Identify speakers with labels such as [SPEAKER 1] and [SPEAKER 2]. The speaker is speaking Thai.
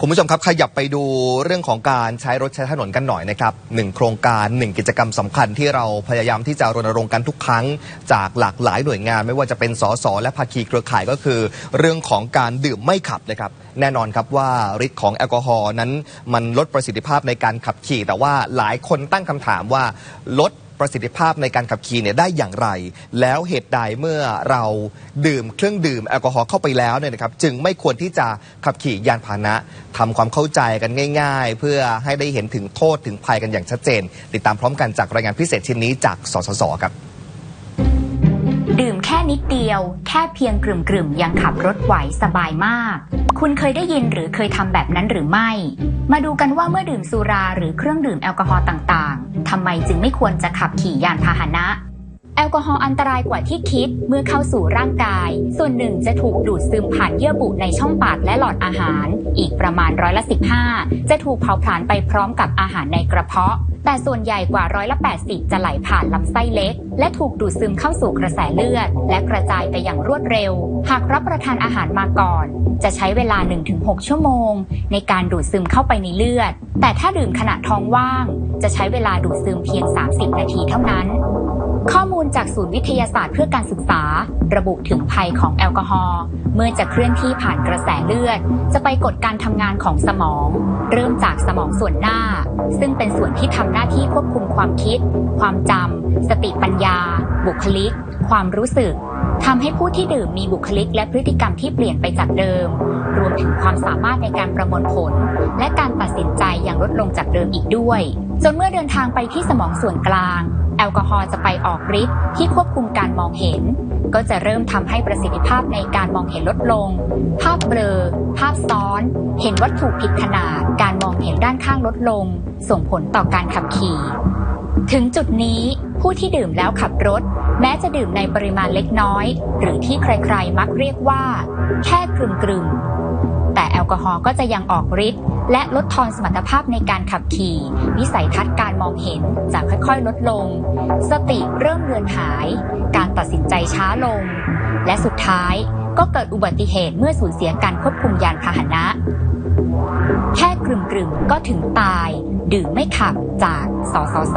[SPEAKER 1] คุณผู้ชมครับขยับไปดูเรื่องของการใช้รถใช้ถนนกันหน่อยนะครับหนึ่งโครงการหนึ่งกิจกรรมสำคัญที่เราพยายามที่จะรณรงค์กันทุกครั้ง จากหลากหลายหน่วยงาน ไม่ว่าจะเป็นสสและภาคีเครือข่ายก็คือ เรื่องของการดื่มไม่ขับนะครับแน่นอนครับว่าฤทธิ์ของแอลกอฮอล์นั้นมันลดประสิทธิภาพในการขับขี่ แต่ว่าหลายคนตั้งคำถามว่าลด ประสิทธิภาพในการขับขี่เนี่ยได้อย่างไร แล้วเหตุใดเมื่อเราดื่มเครื่องดื่มแอลกอฮอล์เข้าไปแล้วเนี่ยนะครับจึงไม่ควรที่จะขับขี่ยานพาหนะทำความเข้าใจกันง่าย ๆ เพื่อให้ได้เห็นถึงโทษถึงภัยกันอย่างชัดเจน ติดตามพร้อมกันจากรายงานพิเศษชิ้นนี้จากสสสครับ
[SPEAKER 2] ดื่มแค่นิดเดียว แค่เพียงกลุ่มๆยังขับรถไหวสบายมาก คุณเคยได้ยินหรือเคยทำแบบนั้นหรือไม่ มาดูกันว่าเมื่อดื่มสุราหรือเครื่องดื่มแอลกอฮอล์ต่างๆทำไมจึงไม่ควรจะขับขี่ยานพาหนะแอลกอฮอล์อันตรายกว่าที่คิดเมื่อเข้าสู่ร่างกาย ส่วนหนึ่งจะถูกดูดซึมผ่านเยื่อบุในช่องปากและหลอดอาหาร อีกประมาณร้อยละ15 จะถูกเผาผลาญไปพร้อมกับอาหารในกระเพาะ แต่ส่วนใหญ่กว่าร้อยละ80 จะไหลผ่านลำไส้เล็ก และถูกดูดซึมเข้าสู่กระแสเลือด และกระจายไปอย่างรวดเร็ว หากรับประทานอาหารมาก่อน จะใช้เวลา 1-6 ชั่วโมง ในการดูดซึมเข้าไปในเลือด แต่ถ้าดื่มขณะท้องว่าง จะใช้เวลาดูดซึมเพียง 30 นาทีเท่านั้น ข้อมูลจากศูนย์วิทยาศาสตร์เพื่อการศึกษา ระบุถึงภัยของแอลกอฮอล์เมื่อจะเคลื่อนที่ผ่านกระแสเลือด จะไปกดการทำงานของสมอง เริ่มจากสมองส่วนหน้า ซึ่งเป็นส่วนที่ทำหน้าที่ควบคุมความคิด ความจำสติปัญญา บุคลิก ความรู้สึกทำให้ผู้ที่ดื่มมีบุคลิกและพฤติกรรมที่เปลี่ยนไปจากเดิม รวมถึงความสามารถในการประมวลผล และการตัดสินใจอย่างลดลงจากเดิมอีกด้วย จนเมื่อเดินทางไปที่สมองส่วนกลาง แอลกอฮอล์จะไปออกฤทธิ์ที่ควบคุมการมองเห็น ก็จะเริ่มทำให้ประสิทธิภาพในการมองเห็นลดลง ภาพเบลอ ภาพซ้อน เห็นวัตถุผิดขนาด การมองเห็นด้านข้างลดลง ส่งผลต่อการขับขี่ ถึงจุดนี้ผู้ที่ดื่มแล้วขับรถ แม้จะดื่มในปริมาณเล็กน้อย หรือที่ใครๆมักเรียกว่า แค่กลุ่มๆ แต่แอลกอฮอล์ก็จะยังออกฤทธิ์และลดทอนสมรรถภาพในการขับขี่ วิสัยทัศน์การมองเห็นจะค่อยๆ ลดลง สติเริ่มเลือนหาย การตัดสินใจช้าลง และสุดท้ายก็เกิดอุบัติเหตุเมื่อสูญเสียการควบคุมยานพาหนะ แค่กลุ่มๆก็ถึงตาย ดื่มไม่ขับจากสสส